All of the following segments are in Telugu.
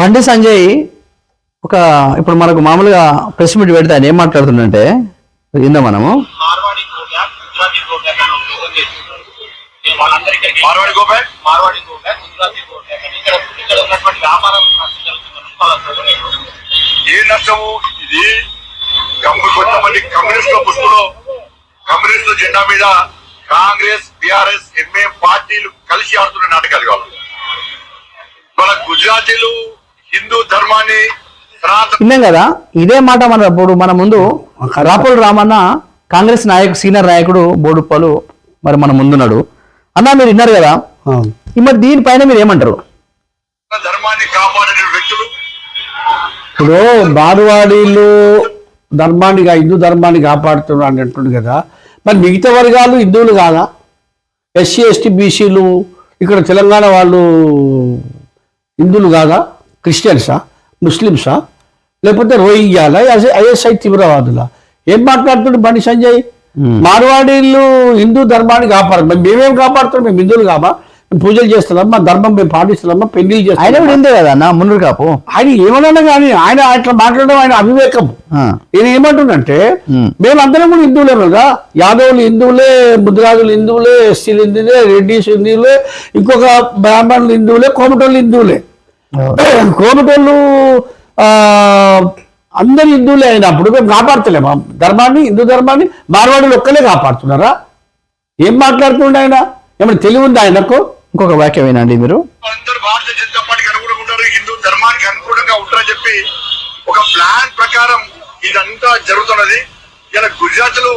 బండి సంజయ్ ఒక ఇప్పుడు మనకు మామూలుగా ప్రెస్ మీట్ పెడితే ఆయన ఏం మాట్లాడుతుందంటే విందాం మనము. ఏ నష్టము? ఇది కొంతమంది కమ్యూనిస్టుల పుస్తులో కమ్యూనిస్టుల జెండా మీద కాంగ్రెస్ బిఆర్ఎస్ ఎంఏ పార్టీలు కలిసి ఆడుతున్న నాటకాలు కావాలి. మన గుజరాతీలు హిందూ ధర్మాన్ని విన్నాం కదా? ఇదే మాట మన ఇప్పుడు మన ముందు రాపుల్ రామన్న కాంగ్రెస్ నాయకు సీనియర్ నాయకుడు బోడుప్పలు మరి మన ముందున్నాడు. అన్న మీరు విన్నారు కదా? మరి దీనిపైన మీరు ఏమంటారు? ధర్మాన్ని కాపాడే వ్యక్తులు. ఇప్పుడు బారువాడీలు ధర్మాన్ని హిందూ ధర్మాన్ని కాపాడుతున్నారు అని అంటుంది కదా. మరి మిగతా వర్గాలు హిందువులు కాదా? ఎస్సీ ఎస్టీ బీసీలు ఇక్కడ తెలంగాణ వాళ్ళు హిందువులు కాదా? క్రిస్టియన్సా? ముస్లిమ్సా? లేకపోతే రోహింగ్యాలా? ఐఎస్ఐ తీవ్రవాదులా? ఏం మాట్లాడుతుండే బండి సంజయ్? మార్వాడీలు హిందూ ధర్మాన్ని కాపాడు. మేమేం కాపాడుతున్నాం? మేము హిందువులు కామా? మేము పూజలు చేస్తున్నాం మా ధర్మం మేము పాటిస్తున్నామా? పెళ్ళి ఆయన కూడా ఇందే కదా అన్న మున్నూరు కాపు. ఆయన ఏమన్నా కానీ ఆయన అట్లా మాట్లాడడం ఆయన అవివేకం. నేను ఏమంటున్నంటే ఉమ్. మేమందరం కూడా హిందువులే కదా. యాదవులు హిందువులే ముద్రాజులు హిందువులే ఎస్సీలు హిందువులే రెడ్డిస్ హిందువులే ఇంకొక బ్రాహ్మణులు హిందువులే కోమటోళ్ళు హిందువులే. కోమటోళ్ళు ఆ, అందరు హిందువులే అయినప్పుడు మేము కాపాడుతలేమా ధర్మాన్ని హిందూ ధర్మాన్ని మార్వాడులు ఒక్కలే కాపాడుతున్నారా? ఏం మాట్లాడుతుండే ఆయన? ఏమైనా తెలివి ఉంది ఆయనకు? ఇంకొక వాక్యం వినండి మీరు. అందరూ భారతీయ జనతా పార్టీకి అనుగుణంగా ఉంటారు హిందూ ధర్మానికి అనుగుణంగా ఉంటారని చెప్పి ఒక ప్లాన్ ప్రకారం ఇదంతా జరుగుతున్నది. ఇలా గుజరాత్లు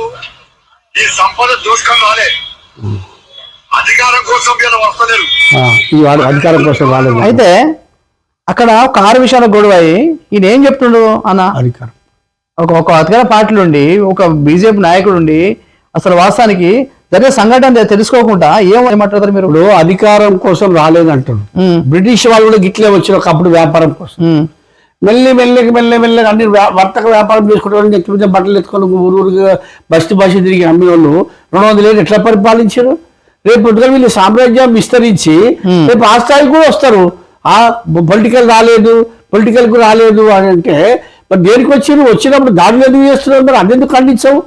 ఈ సంపద దోషకం రాలే. అధికారం కోసం ఇలా వస్తలేరు. అధికారం కోసం రాలేదు. అయితే అక్కడ ఒక ఆరు విషయాల గొడవ అయ్యి ఈయన ఏం చెప్తుండు అన్న? అధికారం. ఒక ఒక అధికార పార్టీలు ఉండి ఒక బీజేపీ నాయకుడు ఉండి అసలు వాస్తవానికి జరిగే సంఘటన తెలుసుకోకుండా ఏం మాట్లాడతారు మీరు? ఇప్పుడు అధికారం కోసం రాలేదంటాడు ఉమ్, బ్రిటిష్ వాళ్ళు కూడా గిట్లే వచ్చిన ఒకప్పుడు వ్యాపారం కోసం. మెల్లి మెల్లికి మెల్లి మెల్లిగా అన్ని వర్తక వ్యాపారం చేసుకుంటే వాళ్ళు బట్టలు ఎత్తుకొని ఊరు ఊరుగా బస్తి బస్సు తిరిగి అమ్మే వాళ్ళు రెండు వందల ఏళ్ళు ఎట్లా పరిపాలించారు? రేపు వీళ్ళు సామ్రాజ్యం విస్తరించి. రేపు ఆ స్థాయికి కూడా వస్తారు. ఆ పొలిటికల్ రాలేదు పొలిటికల్కు రాలేదు అని అంటే మరి దేనికి వచ్చారు వచ్చినప్పుడు దాడులు ఎందుకు చేస్తున్నారు? మరి అదెందుకు ఖండించవు?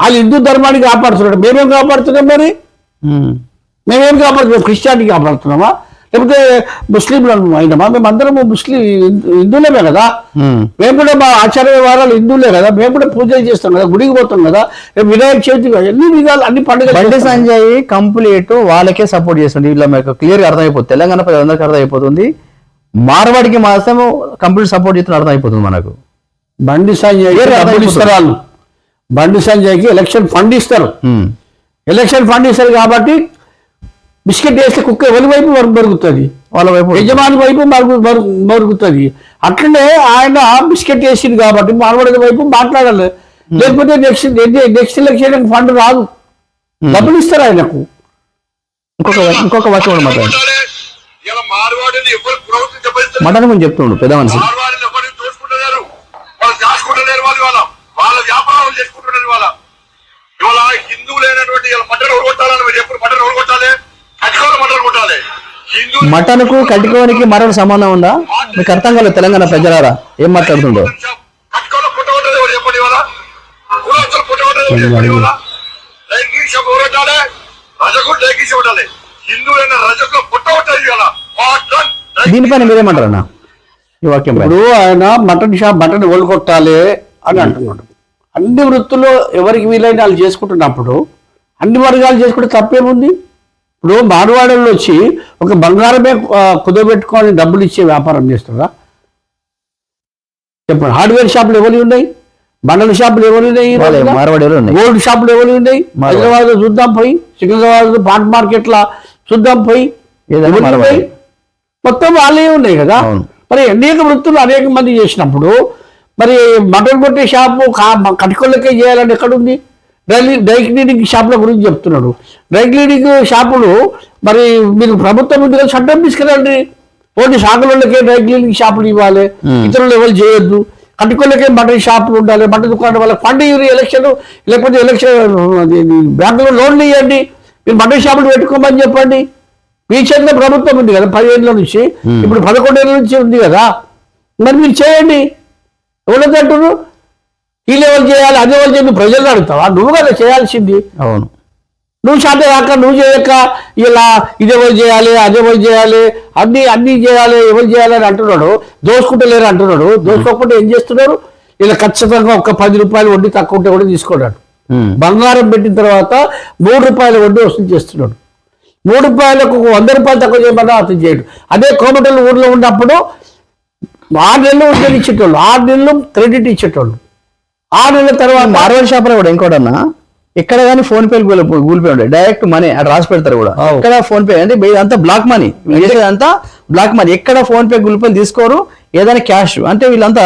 వాళ్ళు హిందూ ధర్మాన్ని కాపాడుతున్నాడు మేమేం కాపాడుతున్నాం మరి. మేమేం కాపాడుతున్నాం? క్రిస్టియానిటీ కాపాడుతున్నామా? లేకపోతే ముస్లింలను అయినమా మేమందరం ముస్లిం హిందువులమే కదా. మేము కూడా మా ఆచార్య వ్యవహారాలు హిందువులే కదా? మేము కూడా పూజలు చేస్తాం కదా? గుడికి పోతాం కదా? వినాయక చవితి ఎన్ని విధాలు అన్ని పండుగలు బండి. సంజయ్ కంప్లీట్. వాళ్ళకే సపోర్ట్ చేస్తుంది వీళ్ళ మీకు క్లియర్గా అర్థమైపోతుంది. తెలంగాణ ప్రజలందరికీ అర్థమైపోతుంది. మార్వాడికి మాత్రం కంప్లీట్ సపోర్ట్ చేస్తున్న అర్థమైపోతుంది మనకు. బండి. ఇస్తారు వాళ్ళు. బండి సంజయ్కి ఎలక్షన్ ఫండ్ ఇస్తారు. ఎలక్షన్ ఫండ్ ఇస్తారు కాబట్టి బిస్కెట్ వేస్తే కుక్క ఎవరి వైపు వరకు మరుగుతుంది? వాళ్ళ వైపు యజమాని వైపు మరుగు మరుగు మరుగుతుంది. అట్లనే ఆయన బిస్కెట్ వేసింది కాబట్టి మార్వాడి వైపు మాట్లాడాలి. లేకపోతే నెక్స్ట్ నెక్స్ట్ ఎలక్షన్ ఫండ్ రాదు. డబ్బులు ఇస్తారు ఆయనకు. ఇంకొక ఇంకొక వాక్యం చెప్పేస్తారు మటన్ గురించి చెప్తుండు పెద్ద మనిషి. వాళ్ళు వ్యాపారాలు చేసుకుంటున్నారు వాళ్ళ ఇవాళ. హిందువులైనటువంటి మటన్ ఎవరు కొట్టాలని మీరు ఎప్పుడు మటన్ ఎవరు కొట్టాలి కట్టుకోవాలి మటన్ కొట్టాలి మటన్కు కటికోనికి మరొక సంబంధం ఉందా? మీకు అర్థం కాలేదు తెలంగాణ ప్రజలారా? ఏం మాట్లాడుతుండో? దీనిపైన మీరేమంటారు అన్న ఈ వాక్యం ఇప్పుడు ఆయన మటన్ షాప్ మటన్ ఎవరు కొట్టాలి అని అంటున్నాడు. అన్ని వృత్తుల్లో ఎవరికి వీలైన వాళ్ళు చేసుకుంటున్నప్పుడు అన్ని వర్గాలు చేసుకుంటే తప్పేముంది? ఇప్పుడు మార్వాడల్లో వచ్చి ఒక బంగారమే కుదబెట్టుకొని డబ్బులు ఇచ్చే వ్యాపారం చేస్తారా? చెప్పండి. హార్డ్వేర్ షాపులు ఎవరు ఉన్నాయి? బండల షాపులు ఎవరు ఉన్నాయి గోల్డ్ షాపులు ఎవరు ఉన్నాయి. హైదరాబాద్ చూద్దాం పోయి సికింద్రాబాద్ పాట్ మార్కెట్లా చూద్దాం పోయి? మొత్తం వాళ్ళే ఉన్నాయి కదా. మరి అనేక వృత్తులు అనేక మంది చేసినప్పుడు మరి మటన్ కొట్టే షాపు కటికొల్లకే చేయాలని ఎక్కడుంది డ్రై డ్రై క్లీనింగ్ షాపుల గురించి చెప్తున్నాడు. డ్రై క్లీనింగ్ షాపులు మరి మీరు ప్రభుత్వం ఉంది కదా చట్టం తీసుకురండి ఓన్లీ శాఖలకే డ్రై క్లీనింగ్ షాపులు ఇవ్వాలి. ఇతరులు ఎవరు చేయొద్దు. కట్టుకోలేకే మటన్ షాపులు ఉండాలి. మటన్ దుకాణం వాళ్ళకి ఫండ్ ఇవ్వరు ఎలక్షన్. లేకపోతే ఎలక్షన్ బ్యాంకులో లోన్లు ఇవ్వండి. మీరు మటన్ షాపులు పెట్టుకోమని చెప్పండి. పీచర్ల ప్రభుత్వం ఉంది కదా పదిహేనుల నుంచి. ఇప్పుడు పదకొండేళ్ళ నుంచి ఉంది కదా. మరి మీరు చేయండి. ఎవరైతే అంటున్నారు? ఈ లెవెల్ చేయాలి? అదే లెవెల్ చేయాలి? ప్రజలు అడుగుతావా? నువ్వు కదా చేయాల్సింది. అవును. నువ్వు శాంత కాక నువ్వు చేయక ఇలా ఇది ఎవరు చేయాలి అది ఎవరు చేయాలి అన్ని అన్ని చేయాలి ఎవరు చేయాలి అని అంటున్నాడు. దోసుకుంటలేరు అంటున్నాడు. దోసుకోకుండా ఏం చేస్తున్నారు? ఇలా ఖచ్చితంగా ఒక పది రూపాయలు వడ్డీ తక్కువ ఉంటే కూడా తీసుకోడాడు. ఉమ్. బంగారం పెట్టిన తర్వాత మూడు రూపాయల వడ్డీ వసూలు చేస్తున్నాడు. మూడు రూపాయలకు వంద రూపాయలు తక్కువ చేయమన్నా అతను చేయడు. అదే కోమటల్ ఊర్లో ఉన్నప్పుడు ఆరు నెలలు వడ్డీలు ఇచ్చేటోళ్ళు. ఆరు నెలలు క్రెడిట్ ఇచ్చేటోళ్ళు. ఆరు నెలల తర్వాత మార్వల్ షాప్లో కూడా ఇంకోటన్నా ఎక్కడ కానీ ఫోన్ పే గూగుల్ పే ఉంటాయి డైరెక్ట్ మనీ అక్కడ రాసి పెడతారు కూడా. ఎక్కడ ఫోన్ పే అంటే అంతా బ్లాక్ మనీ అంతా బ్లాక్ మనీ ఎక్కడ ఫోన్ పే గూగుల్ పే తీసుకోరు ఏదైనా క్యాష్ అంటే వీళ్ళంతా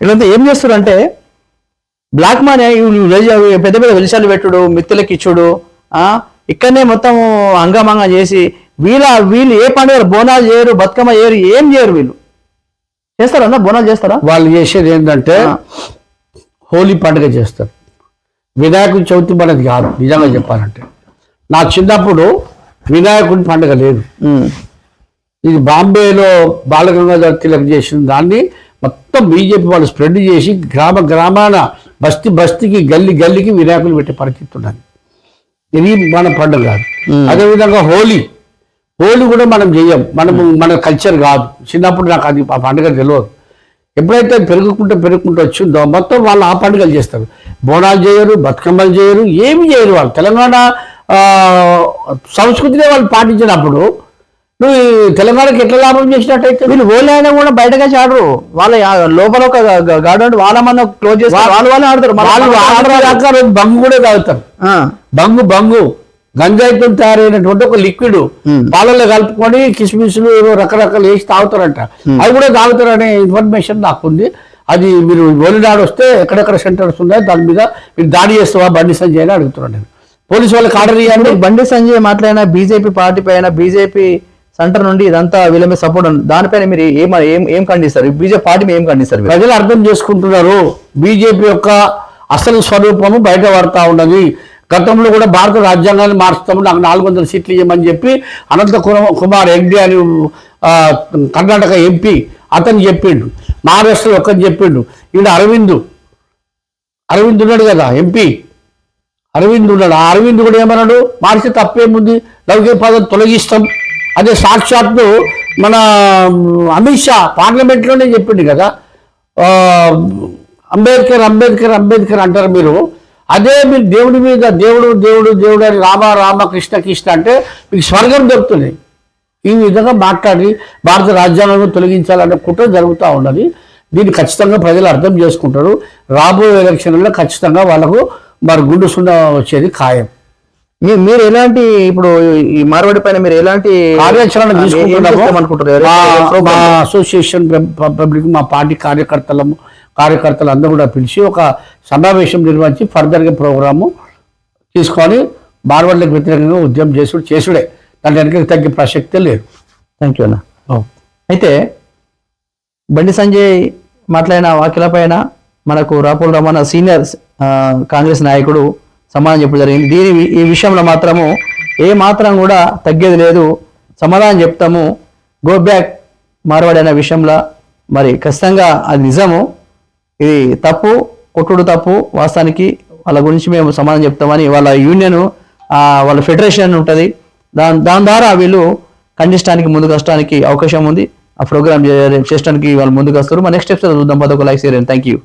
వీళ్ళంతా ఏం చేస్తారు అంటే బ్లాక్ మనీ పెద్ద పెద్ద వెలిసాలు పెట్టుడు మిత్తులకి ఇచ్చుడు ఆ ఇక్కడనే మొత్తం హంగామంగా చేసి వీళ్ళ వీళ్ళు ఏ పండుగ బోనాలు చేయరు బతుకమ్మ చేయరు ఏం చేయరు వీళ్ళు. చేస్తారా బోనాలు చేస్తారా? వాళ్ళు చేసేది ఏంటంటే. హోలీ పండుగ చేస్తారు. వినాయకుడి చవితి మనది కాదు నిజంగా చెప్పాలంటే. నా చిన్నప్పుడు వినాయకుడి పండుగ లేదు. ఇది బాంబేలో బాలగంగాధర్ తిలక్ చేసిన దాన్ని మొత్తం బీజేపీ వాళ్ళు స్ప్రెడ్ చేసి గ్రామ గ్రామాన బస్తీ బస్తీకి గల్లి గల్లికి వినాయకులు పెట్టే పరిస్థితి ఉన్నది. ఇది మన పండుగ కాదు. అదేవిధంగా హోలీ. హోలీ కూడా మనం చెయ్యం. మనము మన కల్చర్ కాదు. చిన్నప్పుడు నాకు అది ఆ పండుగ తెలియదు. ఎప్పుడైతే పెరుగుకుంటూ పెరుగుకుంటూ వచ్చిందో మొత్తం వాళ్ళు ఆ పండుగలు చేస్తారు. బోనాలు చేయరు బతుకమ్మలు చేయరు ఏమి చేయరు వాళ్ళు. తెలంగాణ సంస్కృతిని వాళ్ళు పాటించినప్పుడు నువ్వు తెలంగాణకి ఎట్లా లాభం చేసినట్టయితే? వీళ్ళు అయినా కూడా బయటకు వచ్చి ఆడరు. వాళ్ళ లోపల ఒక గార్డెన్ వాళ్ళ మంది క్లోజ్ చేసి వాళ్ళు వాళ్ళే ఆడతారు. మన- వాళ్ళు ఆడరా బంగు కూడా తాగుతారు. బంగు బంగు. గంజాయితో తయారైనటువంటి ఒక లిక్విడ్ పాలల్లో కలుపుకొని కిస్మిస్లు రకరకాలు వేసి తాగుతారంట. అవి కూడా తాగుతారనే ఇన్ఫర్మేషన్ నాకుంది. అది మీరు ఒలినాడు వస్తే ఎక్కడెక్కడ సెంటర్స్ ఉన్నాయో దాని మీద మీరు దాడి చేస్తావా బండి సంజయ్ అని అడుగుతున్నాను నేను. పోలీసు వాళ్ళకి ఆర్డర్ ఇవ్వండి బండి సంజయ్ మాట్లాడిన బీజేపీ పార్టీ పైన బీజేపీ సెంటర్ నుండి ఇదంతా వీళ్ళ మీద సపోర్ట్ దానిపైన మీరు ఏం ఏం ఏం ఖండిస్తారు? బీజేపీ పార్టీ ఏం ఖండిస్తారు? ప్రజలు అర్థం చేసుకుంటున్నారు. బీజేపీ యొక్క అసలు స్వరూపము బయట పడతా ఉన్నది. గతంలో కూడా భారత రాజ్యాంగాన్ని మార్చుతాము నాకు నాలుగు వందల సీట్లు ఇవ్వమని చెప్పి అనంత కుమార్ రెడ్డి అని కర్ణాటక ఎంపీ అతను చెప్పిండు. మహారాష్ట్రలో ఒక్కని చెప్పిండు. ఈయన అరవింద్. అరవింద్ ఉన్నాడు కదా ఎంపీ. అరవింద్ ఉన్నాడు. ఆ అరవింద్ కూడా ఏమన్నాడు? మార్చి తప్పేముంది? లౌకిక పదం తొలగిస్తాం. అదే సాక్షాత్తు మన అమిత్ షా పార్లమెంట్లోనే చెప్పిండు కదా. అంబేద్కర్ అంబేద్కర్ అంబేద్కర్ అంటారు మీరు. అదే మీరు దేవుడి మీద దేవుడు దేవుడు దేవుడు అని రామ రామ కృష్ణ కృష్ణ అంటే మీకు స్వర్గం దొరుకుతుంది. ఈ విధంగా మాట్లాడి భారత రాజ్యాంగం తొలగించాలనే కుట్ర జరుగుతూ ఉన్నది. దీన్ని ఖచ్చితంగా ప్రజలు అర్థం చేసుకుంటారు. రాబోయే ఎలక్షన్లలో ఖచ్చితంగా వాళ్ళకు మరి గుండు సున్నా వచ్చేది ఖాయం. మీ- మీరు ఎలాంటి ఇప్పుడు ఈ మార్వాడి పైన మీరు ఎలాంటి కార్యాచరణ తీసుకుంటున్నాము అసోసియేషన్ పబ్- పబ్లిక్ మా పార్టీ కార్యకర్తలము కార్యకర్తలు అందరూ కూడా పిలిచి ఒక సమావేశం నిర్వహించి ఫర్దర్గా ప్రోగ్రాము తీసుకొని బార్వర్లకు వ్యతిరేకంగా ఉద్యమం చేసుడు చేసుడే. దాని వెనక తగ్గే ప్రసక్తే లేదు. థ్యాంక్ యూ అన్న. అయితే బండి సంజయ్ మాట్లాడిన వ్యాఖ్యల పైన మనకు రాపుల్ రమణ సీనియర్ కాంగ్రెస్ నాయకుడు సమాధానం చెప్పడం జరిగింది. దీని ఈ విషయంలో మాత్రము ఏ మాత్రం కూడా తగ్గేది లేదు. సమాధానం చెప్తాము. గో బ్యాక్ మార్వాడి అనే విషయంలో మరి ఖచ్చితంగా అది నిజము. ఇది తప్పు కొట్టుడు తప్పు వాస్తవానికి వాళ్ళ గురించి మేము సమాధానం చెప్తామని వాళ్ళ యూనియన్ వాళ్ళ ఫెడరేషన్ ఉంటుంది. దాని దాని ద్వారా వీళ్ళు ఖండించడానికి ముందుకు వస్తానికి అవకాశం ఉంది. ఆ ప్రోగ్రామ్ చేయడానికి వాళ్ళు ముందుకు వస్తారు. మా నెక్స్ట్ స్టెప్స్ చూద్దాం. పదొక లైక్ చేయలేదు థ్యాంక్ యూ